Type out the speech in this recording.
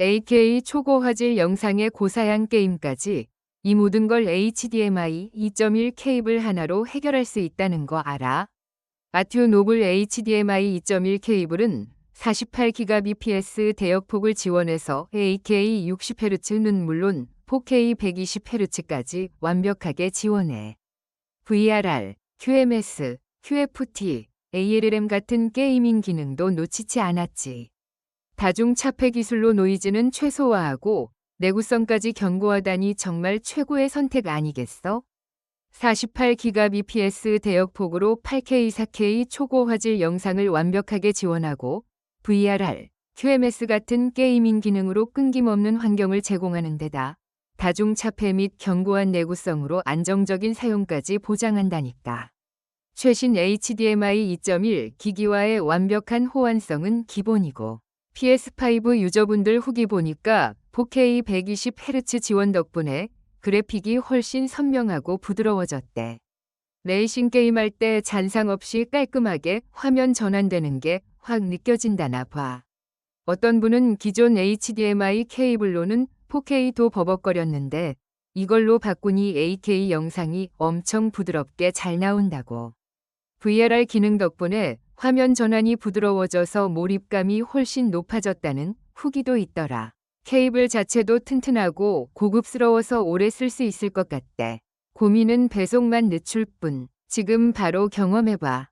AK 초고 화질 영상의 고사양 게임까지 이 모든 걸 HDMI 2.1 케이블 하나로 해결할 수 있다는 거 알아? 아튜 노블 HDMI 2.1 케이블은 48GBps 대역폭을 지원해서 AK 60Hz는 물론 4K 120Hz까지 완벽하게 지원해. VRR, QMS, QFT, ALRM 같은 게이밍 기능도 놓치지 않았지. 다중 차폐 기술로 노이즈는 최소화하고 내구성까지 견고하다니 정말 최고의 선택 아니겠어? 48GBps 대역폭으로 8K, 4K 초고 화질 영상을 완벽하게 지원하고 VRR, QMS 같은 게이밍 기능으로 끊김없는 환경을 제공하는 데다 다중 차폐 및 견고한 내구성으로 안정적인 사용까지 보장한다니까. 최신 HDMI 2.1 기기와의 완벽한 호환성은 기본이고 PS5 유저분들 후기 보니까 4K 120Hz 지원 덕분에 그래픽이 훨씬 선명하고 부드러워졌대. 레이싱 게임할 때 잔상 없이 깔끔하게 화면 전환되는 게 확 느껴진다나 봐. 어떤 분은 기존 HDMI 케이블로는 4K도 버벅거렸는데 이걸로 바꾸니 AK 영상이 엄청 부드럽게 잘 나온다고. VRR 기능 덕분에 화면 전환이 부드러워져서 몰입감이 훨씬 높아졌다는 후기도 있더라. 케이블 자체도 튼튼하고 고급스러워서 오래 쓸 수 있을 것 같대. 고민은 배송만 늦출 뿐. 지금 바로 경험해봐.